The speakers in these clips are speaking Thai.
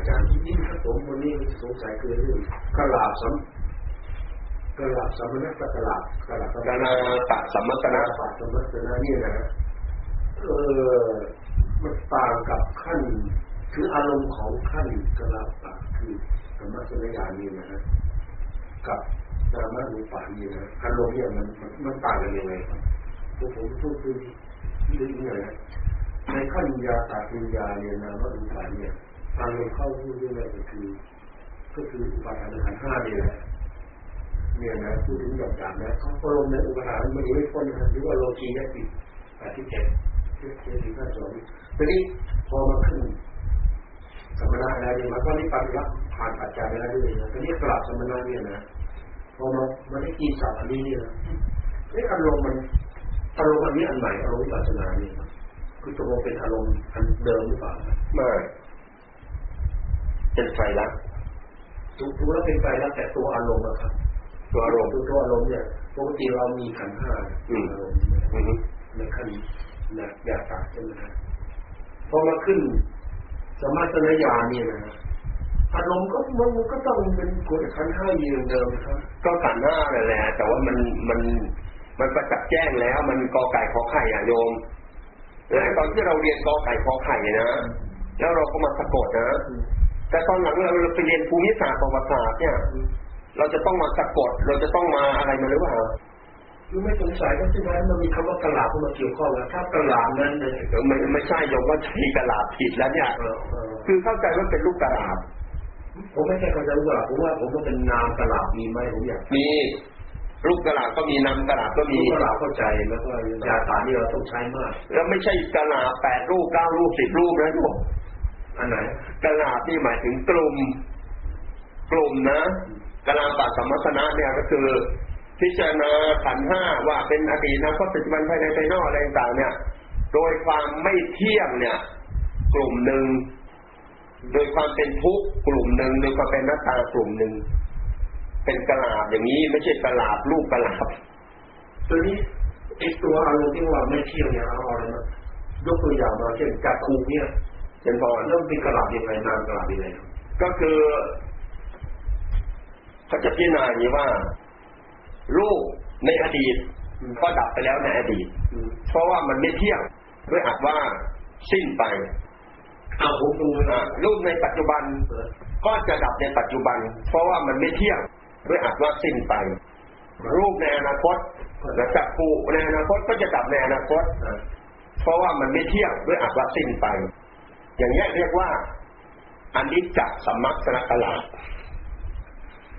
อาจารย์ยิ่งครับผมวันนี้สงสัยคือเรื่องกระลาบสัมกระลาบสัมมนักกระลาบกระลาบกานาตะสัมมัตกระนะลาบสัมมนักนะนี่นะเออมันต่างกับขั้น คืออารมณ์ของขั้นกระลาบตะคือธรรมะสัญญานี่นะฮะกับนามะรูปานี่นะอารมณ์เนี่ยมันมันต่างกันยังไงครับผมพูดคือเรื่องนี้นะในขั้นยาตาปัญญาเนี่ยนามะรูปาเนี่ย อารมณ์เข้าพูดด้วยก็คือ ก็คืออุปาทานขันห้าเนี่ยนะเนี่ยนะพูดถึงหยาบหยาบนะเขาอารมณ์ในอุปาทานมันอยู่ไม่พ้นนะหรือว่าโลกียติแปดที่เจ็ดเจ็ดเจ็ดที่ห้าสองทีนี้พอมาขึ้นสมณะแล้วเนี่ยมันก็นิพพานรับผ่านปัจจัยไปแล้วด้วยนะทีนี้กลับสมณะเนี่ยนะพอมามาได้กินสับอันนี้เนี่ยนะนี่อารมณ์มันอารมณ์อันนี้อันใหม่อารมณ์วิปัสนาเนี่ยคือตกลงเป็นอารมณ์อันเดิมหรือเปล่าไม่ เป็นไฟลักษณ์ถูกถูกแล้วเป็นไปแล้วแต่ตัวอารมณ์นะครับตัวอารมณ์ตัวตัวอารมณ์เนี่ยปกติเรามีขันธ์ห้าอืมอารมณ์ใช่ไหมอือฮึในขั้นนะยาตาใช่ไหมครับพอมาขึ้น สมาสนญาณเนี่ยนะฮะอารมณ์ก็มันมันก็ต้องเป็นกฎขันธ์ห้าอยู่อย่างเดิมนะครับก็ขันธ์หน้านั่นแหละแต่ว่ามันมันมันประจักษ์แจ้งแล้ว มันกอไก่ขอไข่อะโยมแล้วตอนที่เราเรียนกอไก่ขอไข่นะแล้วเราก็มาสะกดนะ แต่ตอนหลังเราไปเรียนภูมิศาสตร์ประวัติศาสตร์เนี่ย เราจะต้องมาสะกด เราจะต้องมาอะไรมาหรือเปล่าคือไม่สงสัยว่าที่นั้นมันมีคำว่ากระลาเข้ามาเกี่ยวข้องแล้วถ้ากระลานั้นเนี่ยไม่ไม่ใช่โยมว่าใช้กระลาบผิดแล้วเนี่ยเออเออคือเข้าใจว่าเป็นลูกกระลาบผมไม่ใช่เข้าใจว่ากระลาผมว่าผมว่าเป็นนามกระลามีไหมผมอยากมีลูกกระลาบก็มีนำกระลาบก็มีมีกระลาเข้าใจแล้วก็ยาตานี่เราต้องใช้มาก แล้วไม่ใช่กระลาบแปดรูปเก้ารูปสิบรูปนะโยม อันไหนกระลาบนี่หมายถึงกลุ่ม กลุ่มนะกระลาปัสสัมมัสนะเนี่ยก็คือ พิจารณาขันห้าว่าเป็นอดีตนะก็ปัจจุบันภายในภายนอกอะไรต่างเนี่ย โดยความไม่เที่ยงเนี่ย กลุ่มหนึ่งโดยความเป็นทุกข์กลุ่มหนึ่งโดยความเป็นหน้าตากลุ่มหนึ่งเป็นกระลาบอย่างนี้ไม่ใช่กระลาบลูกกระลาบตัวนี้ไอตัวอารมณ์ที่ว่าไม่เที่ยงเนี่ยเอาอะไรมายกตัวอย่างมาเช่นจักคูเนี่ย เป็นพอเริ่มเป็นกระลายังไงนามกระลายังไงครับก็คือเขาจะพิจารณาอย่างนี้ว่ารูปในอดีตก็ดับไปแล้วในอดีตอืมเพราะว่ามันไม่เที่ยงด้วยอัดว่าสิ้นไปเอาผมดูอ่ารูปในปัจจุบันก็จะดับในปัจจุบัน เพราะว่ามันไม่เที่ยงด้วยอัดว่าสิ้นไป รูปในอนาคตและจักรภูในอนาคตก็จะดับในอนาคตอ่าเพราะว่ามันไม่เที่ยงด้วยอัดว่าสิ้นไป อย่างนี้ยเรียกว่าอันนี้จักสัมมัสนกลา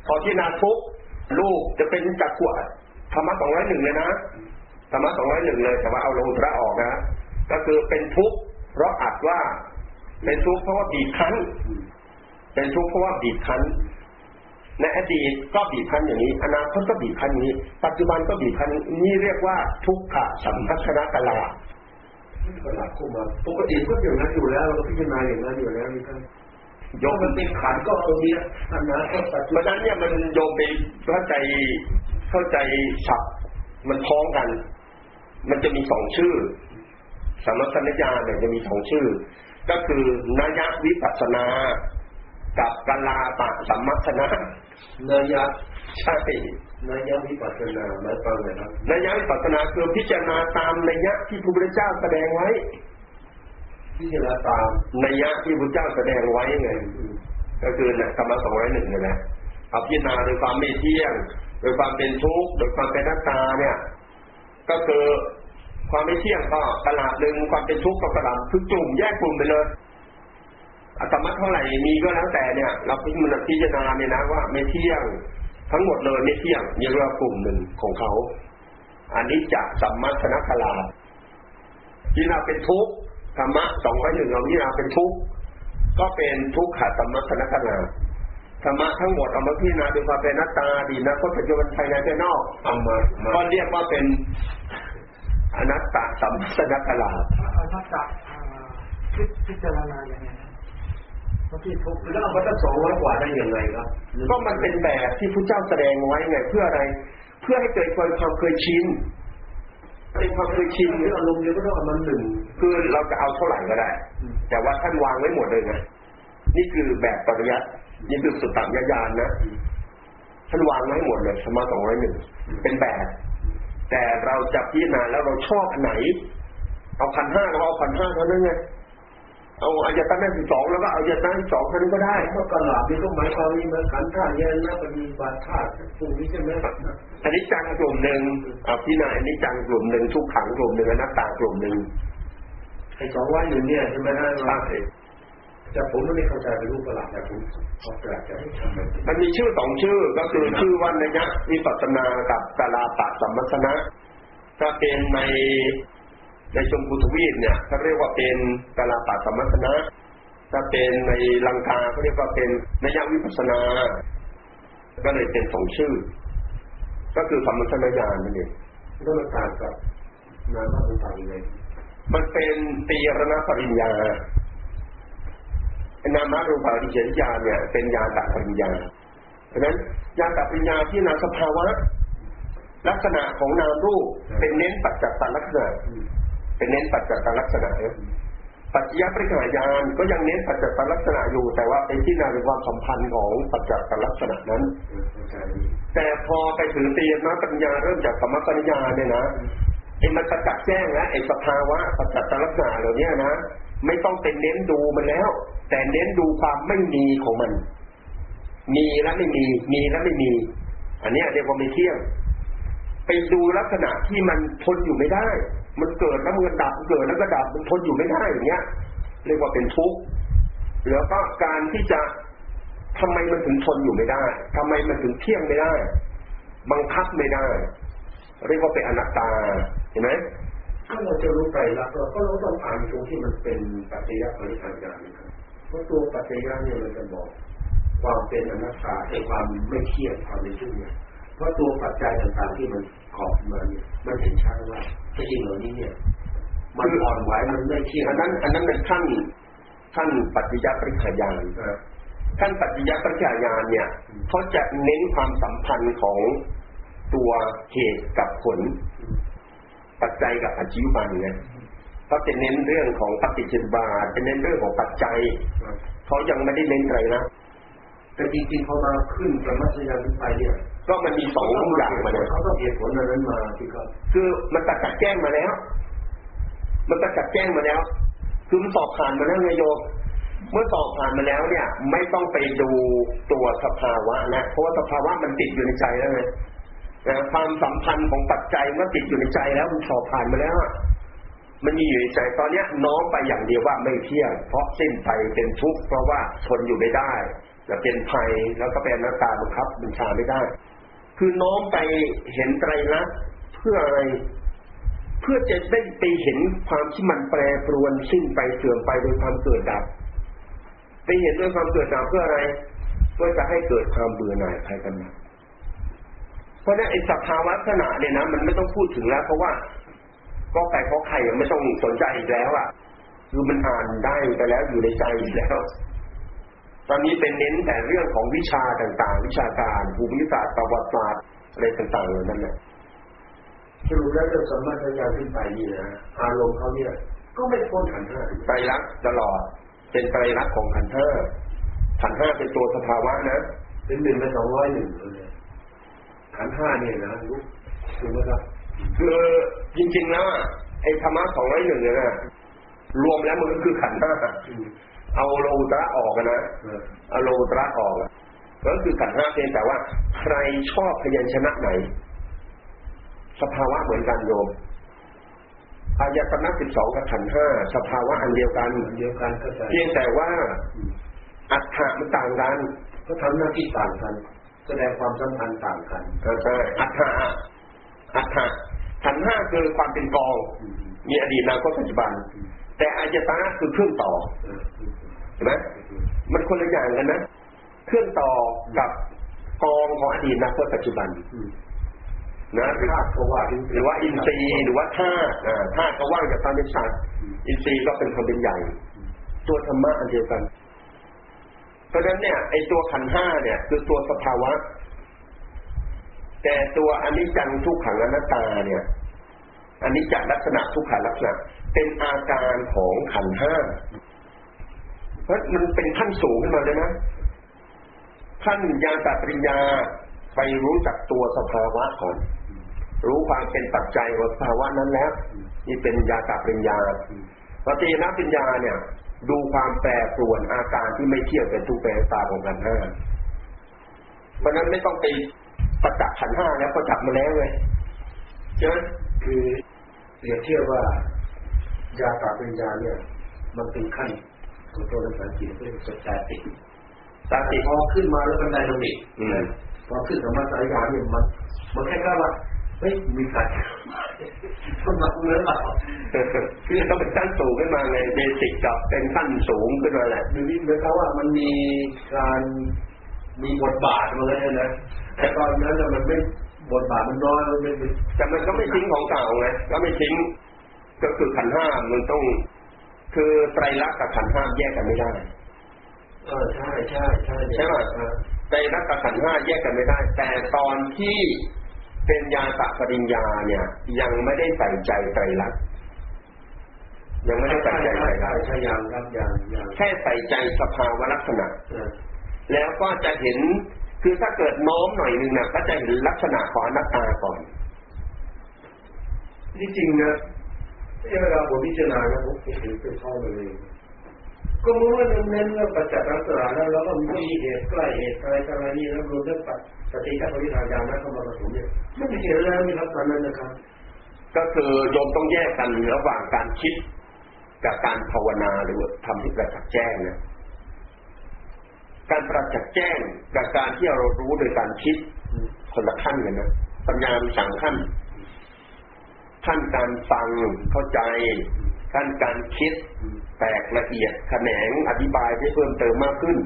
พอที่นาทุกข์รูปจะเป็นจักรขวดธรรมะสองร้อยหนึ่งเลยนะธรรมะสองร้อยหนึ่งเลย แต่ว่าเอาโลหุตระออกนะก็คือเป็นทุกข์เพราะอัดว่า เป็นทุกข์เพราะว่าบีบคั้น เป็นทุกข์เพราะว่าบีบคั้นในอดีตก็บีบคั้นอย่างนี้ อนาคตก็บีบคั้นนี้ ปัจจุบันก็บีบคั้นนี่เรียกว่าทุกขะสัมพัชนะกลา กระลาเข้ามาปกติก็อย่างนั้นอยู่แล้วเราก็พิจารณาอย่างนั้นอยู่แล้วนี่ท่านยยกกมันเป็นขันธ์ก็ตรงนี้อันนั้นก็ปัจจุเพบัราะนฉะนั้นเนี่ยมันโยมไปเข้าใจเข้าใจศัพท์มันพ้องกัน มันจะมีสองชื่อสมสัญญาเนี่ยจะมีสองชื่อ ก็คือนายวิปัสสนา กับกลาปะสัมมัสนะนายะใช่ นายะวิปัสสนาหมายความไงครับนายวิปัสสนาคือพิจารณาตามนัยยะที่พระพุทธเจ้าแสดงไว้ พิจารณาตามนัยยะที่พระพุทธเจ้าแสดงไว้ไงอืมก็คือเนี่ยธรรมะสองร้อยหนึ่งนี่แหละเอาพิจารณาโดยความไม่เที่ยง โดยความเป็นทุกข์โดยความเป็นหน้าตาเนี่ย ก็คือความไม่เที่ยงก็ตลาดหนึ่งความเป็นทุกข์ก็ตลาดคือกลุ่มแยกกลุ่มไปเลยอัตมะเท่าไหร่มีก็แล้วแต่เนี่ย เราพิจารณาเนี่ยนะว่าไม่เที่ยง ทั้งหมดเลยไม่เที่ยงนี่เรียกว่ากลุ่มหนึ่งของเขาอันนี้จะสัมมาสนคลาพิจารณาเป็นทุกข์ธรรมะสองร้อยหนึ่งเราพิจารณาเป็นทุกข์ก็เป็นทุกขสัมมัสนคนาธรรมะทั้งหมดเอามาพิจารณาดูความเป็นหน้าตาดีนะก็ปัจจุบันภายในภายนอกเอามามาก็เรียกว่าเป็นอนัตตสัมมัสนคลาอนัตตาพิพิจารณาอย่างไงเพราะที่ทุกข์แล้วเอามาตั้งสองร้อยกว่าได้ยังไงครับ ก็มันเป็นแบบที่พระเจ้าแสดงไว้ไงเพื่ออะไร เพื่อให้เกิดความเคยชินเป็นความเคยชินหรืออารมณ์เดียวก็ต้องเอามาหนึ่งคือเราจะเอาเท่าไหร่ก็ได้ แต่ว่าท่านวางไว้หมดเลยไงนี่คือแบบปริยัตินี่คือสุตตามยญาณนะท่านวางไว้หมดเลยสมาสองร้อยหนึ่งเป็นแบบ แต่เราจะพิจารณาแล้วเราชอบอันไหน เอาพันห้าเราเอาพันห้าเท่านั้นไง เอาอายตนะสิบสองแล้วก็เอาอายตนะสิบสองเท่านั้นก็ได้เมื่อตลาดนี่ก็หมายความมีเหมือนขันธ์ท่าเย็นนะปฏิบัติธาตุพวกนี้ใช่ไหมอันนี้จังกลุ่มหนึ่งเอาพิจารณาอันนี้จังกลุ่มหนึ่งทุกขังกลุ่มหนึ่งอนัตตากลุ่มหนึ่งไอ้สองว่าอยู่เนี่ยใช่ไหมฮะใช่แต่ผมไม่ได้เข้าใจเป็นรูปประหลาดแต่ผมขอแปลกใจให้ทำแบบนี้มันมีชื่อสองชื่อก็คือชื่อวันนยะวิปัสสนากับกาลาปะสัมมัสนะถ้าเป็นใน ในชมพูทวีปเนี่ยเขาเรียกว่าเป็นกาลาปะสัมมัสนะถ้าเป็นในลังกาเขาเรียกว่าเป็นนยวิปัสนา ก็เลยเป็นสองชื่อ ก็คือสัมมัสนญาณนั่นเองแล้วมันต่างกับนามธรรมต่างยังไงมันเป็นตีรณปริญญานามารูปาริเฉยญาเนี่ย เป็นญาตปริญญาเพราะนั้นญาตปริญญาที่นาสภาวะ ลักษณะของนามรูปเป็นเน้นปัจจัตตลักษณะ เป็นเน้นปัจจัตลักษณะนะปัจจัยปริขายานก็ยังเน้นปัจจัตลักษณะอยู่ แต่ว่าเป็นที่นาในความสัมพันธ์ของปัจจัตลักษณะนั้น แต่พอไปถึงตีรณปัญญาเริ่มจากสมมปัญญาเนี่ยนะไอ้มันประจักษ์แจ้งแล้วไอ้สภาวะปัจจัตตลักษณะเหล่านี้นะไม่ต้องเป็นเน้นดูมันแล้ว แต่เน้นดูความไม่มีของมัน มีและไม่มี มีและไม่มี อันนี้เรียกว่าไม่เที่ยง ดูลักษณะที่มันทนอยู่ไม่ได้ มันเกิดแล้วมันดับเกิดแล้วก็ดับมันทนอยู่ไม่ได้อย่างเงี้ย เรียกว่าเป็นทุกข์แล้วก็การที่จะทำไมมันถึงทนอยู่ไม่ได้ทำไมมันถึงเที่ยงไม่ได้ บังคับไม่ได้ เรียกว่าเป็นอนัตตาเห็นไหมถ้าเราจะรู้ไตรลักษณ์เราก็เราต้องอ่านตรงที่มันเป็นปัจจัยปริขายานนะครับเพราะตัวปัจจัยเนี่ยมันจะบอก ความเป็นอนัตตาไอ้ความไม่เที่ยงความเป็นทุกข์เนี่ยเพราะตัวปัจจัยต่างๆที่มัน ขอบมาเนี่ยมันเห็นชัดว่าไอ้สิ่งเหล่านี้เนี่ย มันอ่อนไหวมันไม่เที่ยงอันนั้น อันนั้นเป็นขั้นขั้นปัจจยปริขายานอ่าขั้นปัจจยปริขายานเนี่ยเขาจะเน้นความสัมพันธ์ของตัวเหตุกับผล ปัจจัยกับปัจจิบันไงเขาจะเน้นเรื่องของปฏิจจบาทจะเน้นเรื่องของปัจจัยอ่าเขายังไม่ได้เน้นไตรนะแต่จริงๆเขามาขึ้นกับมัธยมขึ้นไปเนี่ย ก็มันมีสองอย่างมาเนี่ยเขาต้องเหตุผลอันนั้นมาที่เขาคือมันประจักษ์แจ้งมาแล้ว มันประจักษ์แจ้งมาแล้ว คือมันสอบผ่านมาแล้วไงโยมเมื่อสอบผ่านมาแล้วเนี่ย ไม่ต้องไปดูตัวสภาวะนะเพราะว่าสภาวะมันติดอยู่ในใจแล้วไงนะความสัมพันธ์ของปัจจัยมันติดอยู่ในใจแล้วมันสอบผ่านมาแล้วอะมันมีอยู่ในใจตอนเนี้ยน้อมไปอย่างเดียวว่าไม่เที่ยงเพราะสิ้นไปเป็นทุกข์เพราะว่าทนอยู่ไม่ได้จะเป็นภัยแล้วก็เป็นหน้าตาบังคับบัญชาไม่ได้ คือน้อมไปเห็นไตรลักษณ์เพื่ออะไร เพื่อจะได้ไปเห็นความที่มันแปรปรวนสิ้นไปเสื่อมไปโดยความเกิดดับ ไปเห็นด้วยความเกิดดับเพื่ออะไร เพื่อจะให้เกิดความเบื่อหน่ายภายกันมาเพราะนั้นไอ้สภาวะลักษณะเนี่ยนะมันไม่ต้องพูดถึงแล้ว เพราะว่าก็ไก่ขอไข่ยังไม่ต้องสนใจอีกแล้วอะคือมันอ่านได้ไปแล้วอยู่ในใจอยู่แล้ว ตอนนี้เป็นเน้นแต่เรื่องของวิชาต่างๆ วิชาการภูมิศาสตร์ประวัติศาสตร์อะไรต่างๆเหล่านั้นแหละสรุปแล้วเรื่องสมมาทยานขึ้นไปนี่นะอารมณ์เขาเนี่ยก็ไม่พ้นขันธ์ห้าไตรลักษณ์ตลอด เป็นไตรลักษณ์ของขันธ์ห้าขันธ์ห้าเป็นตัวสภาวะนะ เป็นหนึ่งในสองร้อยหนึ่งเลยขันธ์ห้าเนี่ยนะรู้ถูกไหมครับคือจริงๆแล้วอะไอ้ธรรมะสองร้อยหนึ่งเนี่ยนะรวมแล้วมันก็คือขันธ์ห้าอืม เอาโลกุตระออกอะนะเออเอาโลกุตระออกอะก็คือขันธ์ห้าเพียงแต่ว่า ใครชอบพยัญชนะไหน สภาวะเหมือนกันโยมอายตนะสิบสองกับขันธ์ห้าสภาวะอันเดียวกันอันเดียวกันเข้าใจเพียงแต่ว่าอืมอัฏฐะมันต่างกันก็ทำหน้าที่ต่างกัน แสดงความสัมพันธ์ต่างกันก็ใช่อัฏฐะอัฏฐะขันธ์ห้าคือความเป็นกองอืมมีอดีตอนาคตปัจจุบัน แต่อายตนะคือเครื่องต่อเอออืมเห็นไหมมันคนละอย่างกันนะ เครื่องต่อกับกองของอดีตอนาคตปัจจุบันอืมนะหรือธาตุก็ว่าหรือว่าอินทรีย์หรือว่าธาตุอ่าธาตุก็ว่างจากความเป็นสัตว์อินทรีย์ก็เป็นความเป็นใหญ่ ตัวธรรมะอันเดียวกันเพราะฉะนั้นเนี่ยไอตัวขันธ์ห้าเนี่ย คือตัวสภาวะ แต่ตัวอนิจจังทุกขังอนัตตาเนี่ยอนิจจลักษณะทุกขังลักษณะ เป็นอาการของขันห้าเพราะมันเป็นขั้นสูงขึ้นมาเลยนะขั้นยานตัปริญญาไปรู้จักตัวสภาวะก่อน รู้ความเป็นปัจจัยของสภาวะนั้นแล้วนี่เป็นยาตัปริญญาปฏิณปริญญาเนี่ย ดูความแปรปรวนอาการที่ไม่เที่ยงเป็นทุกข์เป็นตาของขันห้าเพราะนั้นไม่ต้องไปประจักษ์ขันห้าแล้วประจักษ์มาแล้วเลยใช่ไหมคือเปรียบเทียบว่า ยาตาปัญญาเนี่ย มันเป็นขั้นของตัวภาษาอังกฤษเรียกสแตติกตาติพอขึ้นมาแล้วมันไดนามิกอืมพอขึ้นกับมาสายยาเนี่ยมัน มันแค่แค่ว่าเฮ้ยมีการต้องมาเนื้อเราคือต้องเป็นขั้นสูงขึ้นมาไงเบสิกกับเป็นขั้นสูงขึ้นมาแหละดูนี่เหมือนกับว่ามันมีการมีบทบาทมาเลยนะแต่ตอนนั้นน่ะมันไม่บทบาทมันน้อยมันไม่ไม่แต่มันก็ไม่ทิ้งของเก่าไงก็ไม่ทิ้ง ก็คือขันธ์ห้ามันต้อง คือไตรลักษณ์กับขันธ์ห้าแยกกันไม่ได้ เออใช่ใช่ใช่ใช่ไหมเออไตรลักษณ์กับขันธ์ห้าแยกกันไม่ได้ แต่ตอนที่เป็นยาตะปริญญาเนี่ย ยังไม่ได้ใส่ใจไตรลักษณ์ยังไม่ได้ใส่ใจไตรลักษณ์ใช่อย่างครับอย่างอย่างแค่ใส่ใจสภาวะลักษณะเออแล้วก็จะเห็นคือถ้าเกิดโน้มหน่อยหนึ่งนะก็จะเห็นลักษณะของอนัตตาก่อนที่จริงนะ เวลาผมพิจารณานะผมเห็นเป็นข้อเลยก็รู้ว่าเน้นๆว่าปัจจัยลักษณะแล้วแล้วก็มีเหตุใกล้เหตุอะไรอะไรนี่แล้วรวมทั้งปัจปฏิกัปริธายานะเข้ามาผสมเนี่ยม่ได้เห็นแล้วมีลักษณะนั้นนะครับ ก็คือโยมต้องแยกกันระหว่างการคิดกับการภาวนาหรือว่าทำที่ประจักษ์แจ้งนะการประจักษ์แจ้งกับการที่เรารู้โดยการคิดคนละขั้นกันนะปัญญามีสามขั้น ขั้นการฟังเข้าใจ ขั้นการคิดแตกละเอียดแขนงอธิบายให้เพิ่มเติมมากขึ้น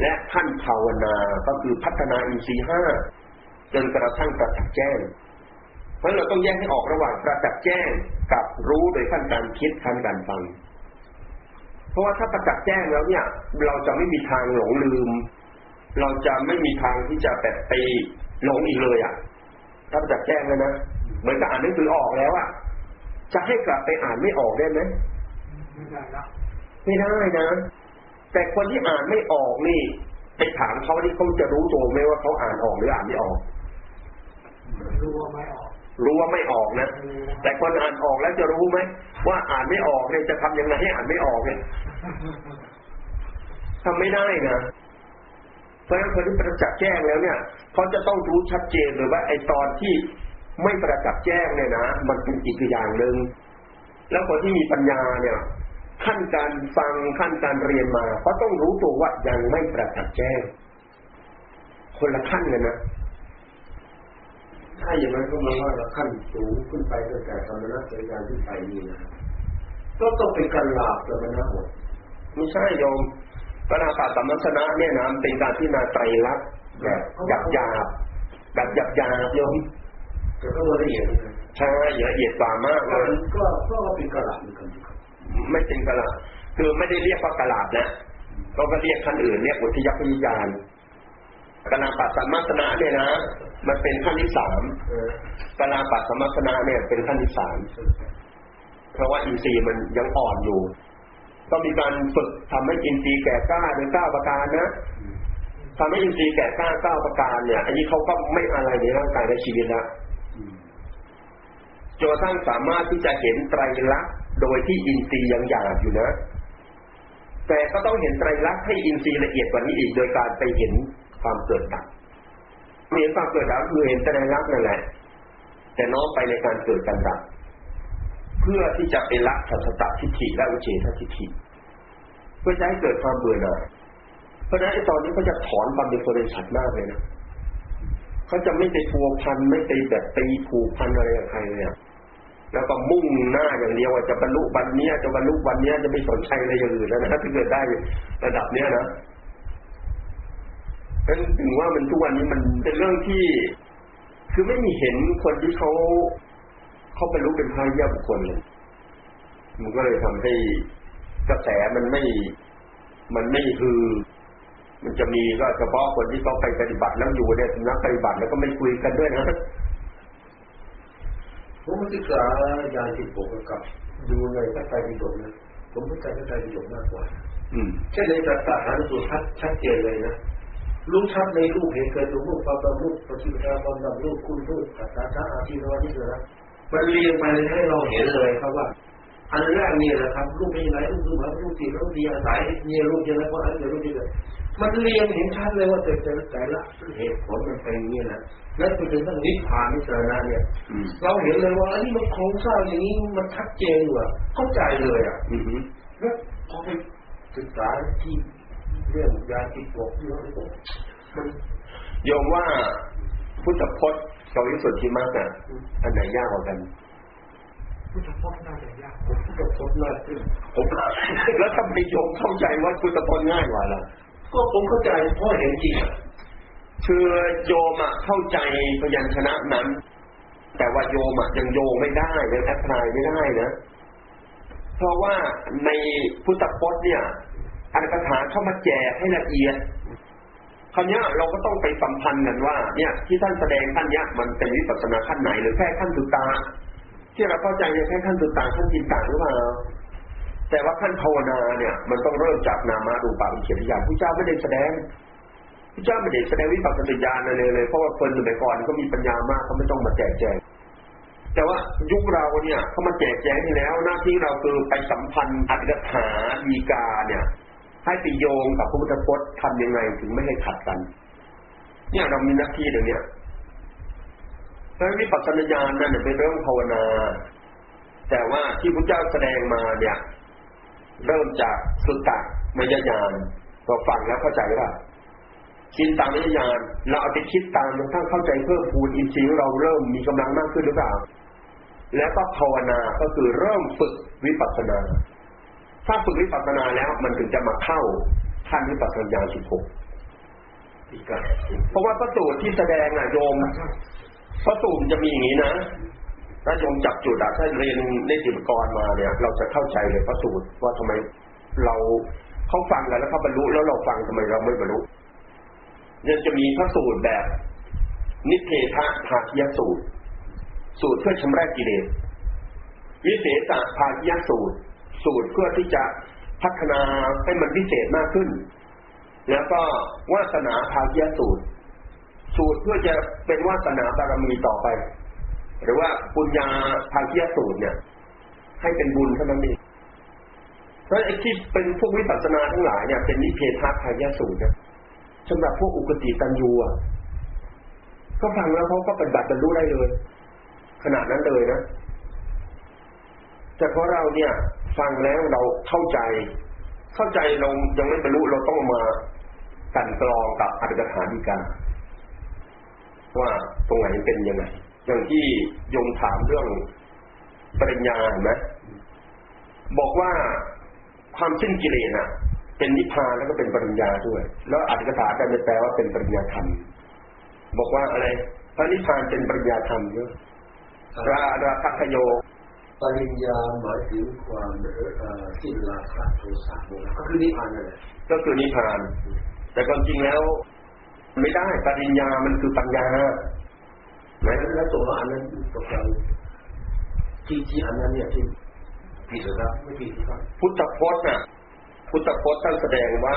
และขั้นภาวนาก็คือพัฒนาอินทรีย์ห้าจนกระทั่งประจักษ์แจ้ง เพราะเราต้องแยกให้ออกระหว่างประจักษ์แจ้งกับรู้โดยขั้นการคิดขั้นการฟัง เพราะว่าถ้าประจักษ์แจ้งแล้วเนี่ย เราจะไม่มีทางหลงลืม เราจะไม่มีทางที่จะแบบไปหลงอีกเลยอะถ้าประจักษ์แจ้งแล้วนะ เหมือนกับอ่านหนังสือออกแล้วอะจะให้กลับไปอ่านไม่ออกได้ไหมไม่ได้ละไม่ได้นะ แต่คนที่อ่านไม่ออกนี่ไปถามเขาที่เขาจะรู้ตัวไหมว่าเขาอ่านออกหรืออ่านไม่ออก รู้ว่าไม่ออก รู้ว่าไม่ออกนะ แต่คนอ่านออกแล้วจะรู้ไหมว่าอ่านไม่ออกเนี่ยจะทำยังไงให้อ่านไม่ออกเนี่ยทำไม่ได้นะเพราะฉะนั้นคนที่ประจักษ์แจ้งแล้วเนี่ยเขาจะต้องรู้ชัดเจนเลยว่าไอ้ตอนที่ ไม่ประจักษ์แจ้งเนี่ยนะมันเป็นอีกอย่างหนึ่งแล้วคนที่มีปัญญาเนี่ย ขั้นการฟังขั้นการเรียนมาเขาต้องรู้ตัวว่ายังไม่ประจักษ์แจ้ง คนละขั้นกันนะถ้าอย่างนั้นก็หมายว่าเราขั้นสูงขึ้นไปตั้งแต่ธรรมนัสริการขึ้นไปนี่นะก็ต้องเป็นการลาบกับนะหมดไม่ใช่โยมปนาปาสัมมัสนะเนี่ยนะเป็นการที่นาไตรลักษณ์แบบหยาบหยาบๆแบบหยาบหยาบๆโยม แต่ก็ละเอียดนะใช่ละเอียดกว่ามากเลก็ยก็ก็เป็นกระลาบเหมือนกันครับไม่เป็นกระลาดคือไม่ได้เรียกว่ากระลาดนะเขาก็เรียกขั้นอื่นเรียกอุทยพยานกนาปัสสัมมัสนะเนี่ยนะมันเป็นขั้นที่สามเออกนาปัสสัมมัสนะเนี่ยเป็นขั้นที่สามเพราะว่าอินทรีย์มันยังอ่อนอยู่ก็มีการฝึกทำให้อินทรีย์แก่กล้าโดยเก้าประการนะทำให้อินทรีย์แก่กล้าเก้าประการเนี่ย อันนี้เขาก็ไม่อะไรในร่างกายและชีวิตละอืม จนกระทั่งสามารถที่จะเห็นไตรลักษณ์โดยที่อินทรีย์ยังหยาบอยู่นะ แต่ก็ต้องเห็นไตรลักษณ์ให้อินทรีย์ละเอียดกว่านี้อีก โดยการไปเห็นความเกิดดับเห็นความเกิดดับคือเห็นไตรลักษณ์นั่นแหละ แต่น้อมไปในการเกิดการดับเพื่อที่จะไปละสัตตทิฏฐิและอุเฉททิฏฐิเพื่อจะให้เกิดความเบื่อหน่ายเพราะฉะนั้นตอนนี้เขาจะถอนความเป็นตัวเป็นสัตว์มากเลยนะเขาจะไม่ไปพัวพันไม่ไปแบบตีผูกพันอะไรกับใครเลยอะ แล้วก็มุ่งหน้าอย่างเดียวว่าจะบรรลุวันนี้จะบรรลุวันนี้จะไม่สนใจอะไรอย่างอื่นแล้วนะถ้าเกิดได้ระดับเนี้ยนะนั้นถึงว่ามันทุกวันนี้มันเป็นเรื่องที่ คือไม่มีเห็นคนที่เขาเขาบรรลุเป็นพระอริยบุคคลเลยมันก็เลยทำให้กระแสมันไม่ มันไม่คือ มันจะมีก็เฉพาะคนที่เขาไปปฏิบัติแล้วอยู่เนี่ยนักปฏิบัติแล้วก็ไม่คุยกันด้วยนะ ผมศึกษายานที่ปกกับดูในพระไตรปิฎกนะผมเข้าใจพระไตรปิฎกมากกว่าออืมเช่นในสัตตาหารสูตรชัดชัดเจนเลยนะรู้ชัดในรูปเหตุเกิดรูปรูปความรูปปฏิปทาความดำรูปคุณรูปตัตตาชาอาชีวะนี่เลยนะมันเรียงไปเลยให้เราเห็นเลยครับว่า อันแรกนี่แหละครับรูปมีไหนรูปรูปแบบรูปสี่รูปดีอาศัยเนี่ยรูปยังไงเพราะอันเดียวรูปเดียว มันเรียงเห็นชัดเลยว่าแต่แต่แต่ละเหตุผลมันเป็นอย่างนี้นะแล้วไปถึงทั้งนิพพานนิสรณะเนี่ยอืมเราเห็นเลยว่าอันนี้มันโครงสร้างอย่างนี้มันชัดเจนอยู่อะเข้าใจเลยอะอืมแล้วพอไปศึกษาที่เรื่องยาติดบอกเรื่องมันโยมว่าพุทธพจน์กับวิสุทธิมรรคอะอันไหนยากกว่ากันพุทธพจน์น่าจะยากผมก็พบหน้าขึ้นผมแล้วทำไมโยมเข้าใจว่าพุทธพจน์ง่ายกว่าล่ะ ก็ผมเข้าใจเพราะเห็นจริงคือโยมอะเข้าใจพยัญชนะนั้น แต่ว่าโยมอะยังโยไม่ได้ยังแอพพลายไม่ได้นะเพราะว่าในพุทธพจน์เนี่ยอัตถกถาเข้ามาแจกให้ละเอียดคราวนี้เราก็ต้องไปสัมพันธ์กันว่า เนี่ย ที่ท่านแสดงขั้นเนี้ยมันเป็นวิปัสสนาขั้นไหนหรือแค่ขั้นสุตตา ที่เราเข้าใจเนี่ยแค่ขั้นสุตตาขั้นจินตาหรือเปล่า แต่ว่าขั้นภาวนาเนี่ย มันต้องเริ่มจากนามาดูปาวิเขียนญาณพระเจ้าไม่ได้แสดงพระเจ้าไม่ได้แสดงวิปัสสนญาณอะไรเลยเลยเพราะว่าคนสมัยก่อนเขามีปัญญามากเขาไม่ต้องมาแจกแจงแต่ว่ายุคเราเนี่ยเขามาแจกแจงให้แล้ว หน้าที่เราคือไปสัมพันธ์อัตถกถาดีกาเนี่ย ให้ไปโยงกับพระพุทธพจน์ทำยังไงถึงไม่ให้ขัดกัน เนี่ยเรามีหน้าที่ตรงเนี้ยแล้ววิปัสสนาญาณนั่นเนยเป็นเรื่องภาวนา แต่ว่าที่พระเจ้าแสดงมาเนี่ย เริ่มจากสุตตะมยญาณเราฟังแล้วเข้าใจว่าชินตามมยญาณเราเอาไปคิดตามจนทั้งเข้าใจเพิ่มพูนอินทรีย์เราเริ่มมีกำลังมากขึ้นหรือเปล่า แล้วก็ภาวนาก็คือเริ่มฝึกวิปัสสนา ถ้าฝึกวิปัสสนาแล้วมันถึงจะมาเข้าขั้นวิปัสสนาญาณสิบหกอีกอะเพราะว่าพระสูตรที่แสดงอะโยมพระสูตรจะมีอย่างนี้นะ ถ้าโยมจับจุดอะถ้าเรียนในจิตรกรมาเนี่ย เราจะเข้าใจเลยพระสูตรว่าทำไมเราเขาฟังกันแล้วเขาบรรลุแล้วเราฟังทำไมเราไม่บรรลุเนี่ยจะมีพระสูตรแบบ นิเทธะภาคยสูตร สูตรเพื่อชำระกิเลสวิเศษภาคยสูตร สูตรเพื่อที่จะพัฒนาให้มันพิเศษมากขึ้น แล้วก็วาสนาภาคยสูตร สูตรเพื่อจะเป็นวาสนาบารมีต่อไป หรือว่าปุญญาภาคียสูตรเนี่ย ให้เป็นบุญเท่านั้นเองเพราะไอ้ที่เป็นพวกวิปัสสนาทั้งหลายเนี่ยเป็นนิเพทภาคียสูตรเนี่ยสำหรับพวกอุกติตันยูอะก็ฟังแล้วเขาก็ปฏิบัติบรรลุได้เลย ขนาดนั้นเลยนะแต่เพราะเราเนี่ย ฟังแล้วเราเข้าใจ เข้าใจเรายังไม่บรรลุเราต้องมากันกรองกับอัตถกถาดีกาว่าตรงไหนเป็นยังไง อย่างที่โยมถามเรื่องปริญญาเห็นไหมบอกว่าความสิ้นกิเลสน่ะ เป็นนิพพานแล้วก็เป็นปริญญาด้วย แล้วอัตถกถาจะแปลว่าเป็นปริญญาธรรม บอกว่าอะไรพระนิพพานเป็นปริญญาธรรมเนอะราราคัคโย ปริญญาหมายถึงความเอ่อสิ้นราคะโทสะโมหะก็คือนิพพานนั่นแหละก็คือนิพพาน แต่ความจริงแล้ว ไม่ได้ปริญญามันคือปัญญา แล้แล้วตัวอันนั้นตกลงที่ที่อันนั้นเนี่ยที่ผิดหรือครับไม่ผิดครับ พุทธพจน์น่ะ พุทธพจน์ท่านแสดงว่า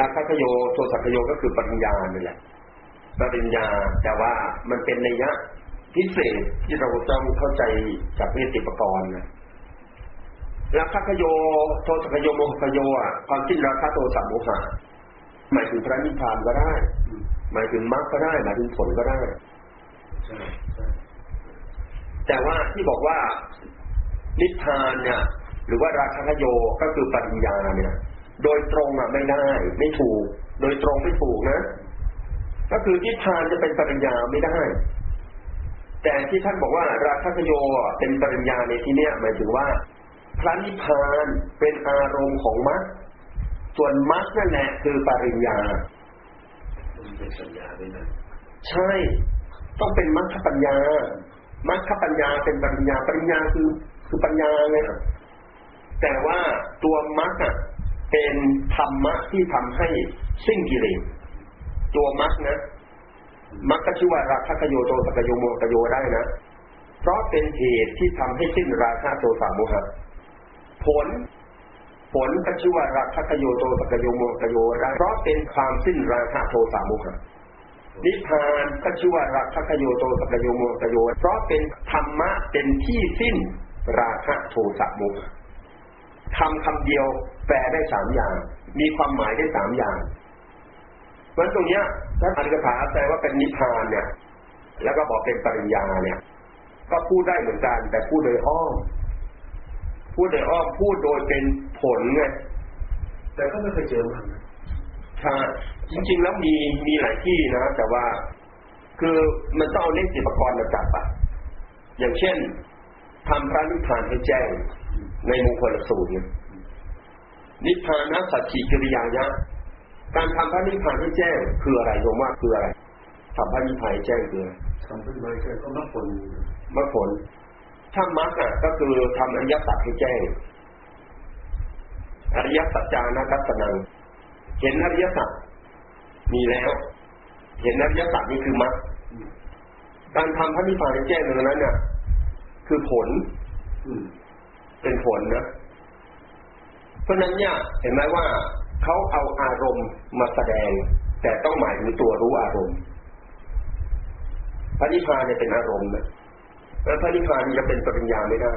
ราคะคโยโทสักคโยก็คือปริญญานี่แหละปริญญาแต่ว่ามันเป็นนัยยะพิเศษที่เราต้องเข้าใจจากเวติปกรณ์นะราคะคโยโทสักคโยโมหคโยอะความสิ้นราคะโทสะโมหะหมายถึงพระนิพพานก็ได้ หมายถึงมรรคก็ได้หมายถึงผลก็ได้ แต่ว่าที่บอกว่านิพพานเนี่ยหรือว่าราคะคโยก็คือปริญญาเนี่ย โดยตรงอะไม่ได้ ไม่ถูก โดยตรงไม่ถูกนะ ก็คือนิพพานจะเป็นปริญญาไม่ได้ แต่ที่ท่านบอกว่า ราคะคโยเป็นปริญญาในที่เนี้ยหมายถึงว่า พระนิพพานเป็นอารมณ์ของมรรคส่วนมรรคนั่นแหละคือปริญญามันเป็นสัญญาด้วยนะใช่ ต้องเป็นมรรคปัญญามรรคปัญญาเป็นปริญญา ปริญญาคือคือปัญญาไงแต่ว่าตัวมรรคอะเป็นธรรมะที่ทำให้สิ้นกิเลสตัวมรรคนะมรรคก็ชื่อว่าราคะโยโตสกโยโมกโยได้นะ เพราะเป็นเหตุที่ทำให้สิ้นราคะโทสะโมหะผล ผลก็ชื่อว่าราคะโยโตสกโยโมกโยได้เพราะเป็นความสิ้นราคะโทสะโมหะ นิพพานก็ชื่อว่าราคะโยโตสกโยโมกโย เพราะเป็นธรรมะเป็นที่สิ้นราคะโทสะโมหะคำคำเดียวแปลได้สามอย่าง มีความหมายได้สามอย่างเพราะตรงเนี้ยถ้าอัตถกถาแปลว่าเป็นนิพพานเนี่ย แล้วก็บอกเป็นปริญญาเนี่ย ก็พูดได้เหมือนกัน แต่พูดโดยอ้อม พูดโดยอ้อมพูดโดยเป็นผลไงแต่ก็ไม่เคยเจอมันนะใช่ จริงๆแล้วมีมีหลายที่นะแต่ว่าคือมันต้องเอาเลขสิบประกรณ์มาจับอะอย่างเช่นทำพระนิพพานให้แจ้งในมงคลสูตรเนี่ยนิพพานะสัจจิกิริยายะการทำพระนิพพานให้แจ้งคืออะไรโยมว่าคืออะไรทำพระนิพพานให้แจ้งคืออะไรทำขึ้นมาแค่ก็มรรคผลมรรคผลถ้ามรรคอะก็คือทำอริยสัจให้แจ้งอริยสัจจานะทัศนัง เห็นอริยสัจมีแล้ว เห็นอริยสัจนี่คือมรรคการทำพระนิพพานแจ้งตรงนั้นเนี่ยคือผลเป็นผลนะเพราะนั้นเนี่ยเห็นไหมว่าเขาเอาอารมณ์มาแสดง แต่ต้องหมายถึงตัวรู้อารมณ์พระนิพพานเนี่ยเป็นอารมณ์นะแล้วพระนิพพานจะเป็นปริญญาไม่ได้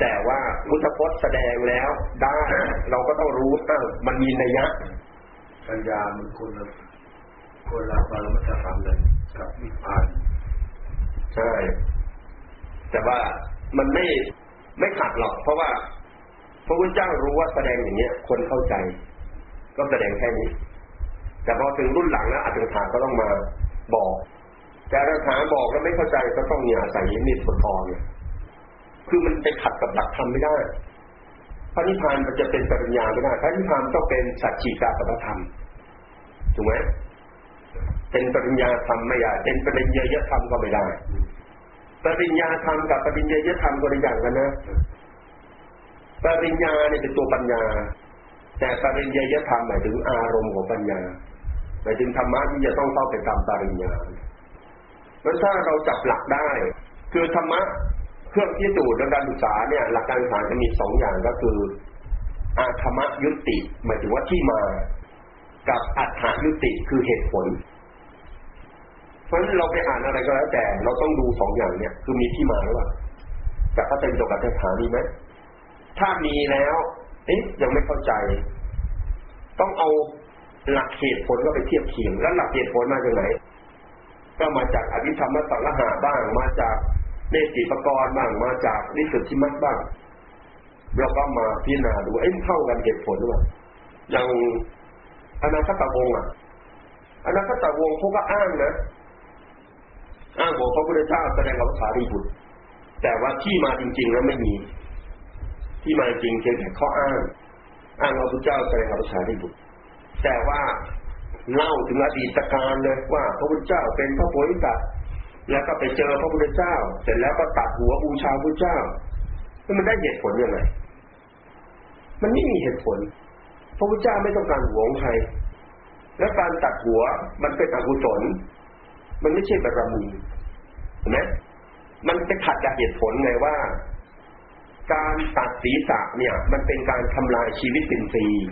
แต่ว่าพุทธพจน์แสดงแล้วได้เราก็ต้องรู้อ้ามันมีนัยยะปัญญามันคนละคนละปรมัตถธรรมเลยกับนิพพานใช่แต่ว่ามันไม่ไม่ขัดหรอก เพราะว่า พระพุทธเจ้ารู้ว่าแสดงอย่างเนี้ย คนเข้าใจ ก็แสดงแค่นี้ แต่พอถึงรุ่นหลังแล้วอัตถกถาก็ต้องมาบอก แต่อัตถกถาบอกแล้วไม่เข้าใจก็ต้องเนี่ยอาศัยนิสปกรณ์เนี่ย คือมันไปขัดกับหลักธรรมไม่ได้พระนิพพานมันจะเป็นปริญญาไม่ได้พระนิพพานต้องเป็นสัจจิกาปธรรมถูกไหมเป็นปริญญาธรรมไม่ได้เป็นปริญญายธรรมก็ไม่ได้ปริญญาธรรมกับปริญญายธรรมคนละอย่างกันนะปริญญาเนี่ยเป็นตัวปัญญา แต่ปริญญายธรรมหมายถึงอารมณ์ของปัญญาหมายถึงธรรมะที่จะต้องเข้าไปตามปริญญาเพราะถ้าเราจับหลักได้ คือธรรมะ เครื่องที่สูตรในการศึกษาเนี่ยหลักการศึกษาจะมีสองอย่างก็คือ อาธรรมยุติ หมายถึงว่าที่มากับอัฏฐยุติคือเหตุผล เพราะฉะนั้นเราไปอ่านอะไรก็แล้วแต่ เราต้องดูสองอย่างเนี่ย คือมีที่มาหรือเปล่าจากพระไตรปิฎกอัตถกถามีไหมถ้ามีแล้วเอ๊ะยังไม่เข้าใจ ต้องเอาหลักเหตุผลก็ไปเทียบเคียง แล้วหลักเหตุผลมาจากไหน ก็มาจากอภิธรรมสังหะบ้างมาจาก เนติปกรณ์บ้างมาจากนิสุทธิมัตบ้างเราก็มาพิจารณาดูเอ๊ะเข้ากันเหตุผลหรือเปล่าอย่างอนาคตวงอะอนาคตวงเขาก็อ้างนะอ้างบอกพระพุทธเจ้าแสดงกับภารีบุตร แต่ว่าที่มาจริงๆแล้วไม่มี ที่มาจริงเพียงแต่ข้ออ้าง อ้างว่าพระพุทธเจ้าแสดงกับภาษารีบุตร แต่ว่าเล่าถึงอดีตการเลยว่าพระพุทธเจ้าเป็นพระโพธิสัตว์ แล้วก็ไปเจอพระพุทธเจ้า เสร็จแล้วก็ตัดหัวบูชาพระพุทธเจ้าแล้วมันได้เหตุผลยังไงมันไม่มีเหตุผล พระพุทธเจ้าไม่ต้องการหัวของใครและการตัดหัวมันเป็นอกุศล มันไม่ใช่บารมีเห็นไหมมันไปขัดกับเหตุผลไงว่า การตัดศีรษะเนี่ย มันเป็นการทำลายชีวิตสินทรีย์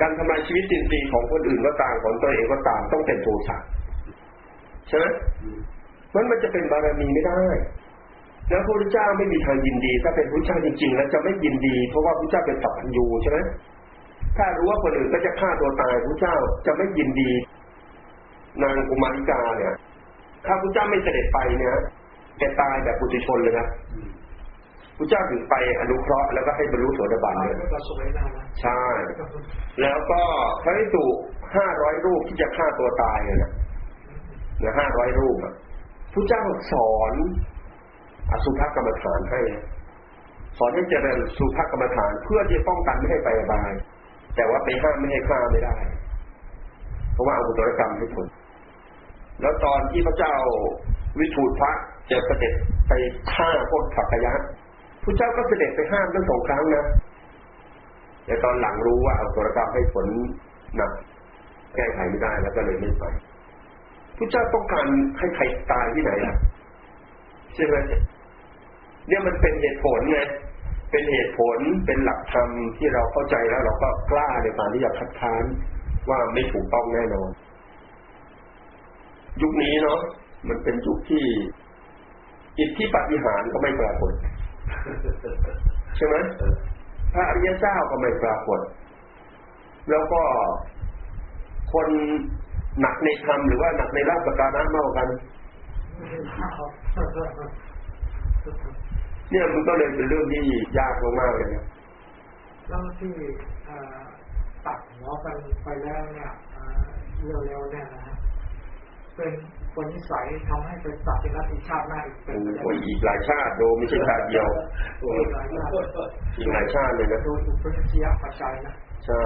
การทำลายชีวิตสินทรีย์ของคนอื่นก็ตามของตัวเองก็ตามต้องเป็นโทสะใช่ไหม มันมันจะเป็นบารมีไม่ได้แล้วพระพุทธเจ้าไม่มีทางยินดี ถ้าเป็นพระพุทธเจ้าจริงๆ แล้วจะไม่ยินดี เพราะว่าพระพุทธเจ้าเป็นสัพพัญญูใช่ไหมถ้ารู้ว่าคนอื่นก็จะฆ่าตัวตายพระเจ้าจะไม่ยินดี นางอุมาริกาเนี่ย ถ้าพระเจ้าไม่เสด็จไปเนี่ยแกตายแบบปุถุชนเลยนะพระเจ้าถึงไปอนุเคราะห์แล้วก็ให้บรรลุโสดาบันเลยก็สวยใช่ แล้วก็พระภิกษุห้าร้อยรูปที่จะฆ่าตัวตายเนี่ยนะนะห้าร้อยรูปอะ พระเจ้าสอนอสุภกรรมฐานให้สอนให้เจริญสุภกรรมฐานเพื่อที่จะป้องกันไม่ให้ไปอบาย แต่ว่าไปห้ามไม่ให้ฆ่าไม่ได้ เพราะว่าอาวุธกรรมให้ผลแล้วตอนที่พระเจ้าวิทูตพระจะเสด็จไปฆ่าพวกขักกยะพระเจ้าก็เสด็จไปห้ามทั้งสองครั้งนะแต่ตอนหลังรู้ว่าเอาุตัวกรรมให้ผลหนักแก้ไขไม่ได้แล้วก็เลยไม่ไป พระเจ้าต้องการให้ใครตายที่ไหนล่ะใช่ไหมเนี่ยมันเป็นเหตุผลไงเป็นเหตุผลเป็นหลักธรรมที่เราเข้าใจแล้ว เราก็กล้าในการที่จะคัดค้านว่าไม่ถูกต้องแน่นอน ยุคนี้เนาะมันเป็นยุคที่อิทธิปฏิหารก็ไม่ปรากฏใช่ไหมพระอริยเจ้าก็ไม่ปรากฏ แล้วก็คน หนักในธรรมหรือว่าหนักในราชการะมากกว่ากัน เนี่ยมันก็เลยเป็นเรื่องที่ยากมากๆเลยนะแล้วที่เอ่อตัดหัวกันไปแล้วเนี่ยเอ่อเร็วๆเนี่ยนะฮะเป็นคนนิสัยทำให้เป็นสัตว์เป็นรัติชาติหน้าอีกเป็นโอ้ยอีกหลายชาติโดไม่ใช่ชาติเดียวโดยหลายชาติอีกหลายชาติเลยนะโดยอุปนิสัยปัจจัยนะใช่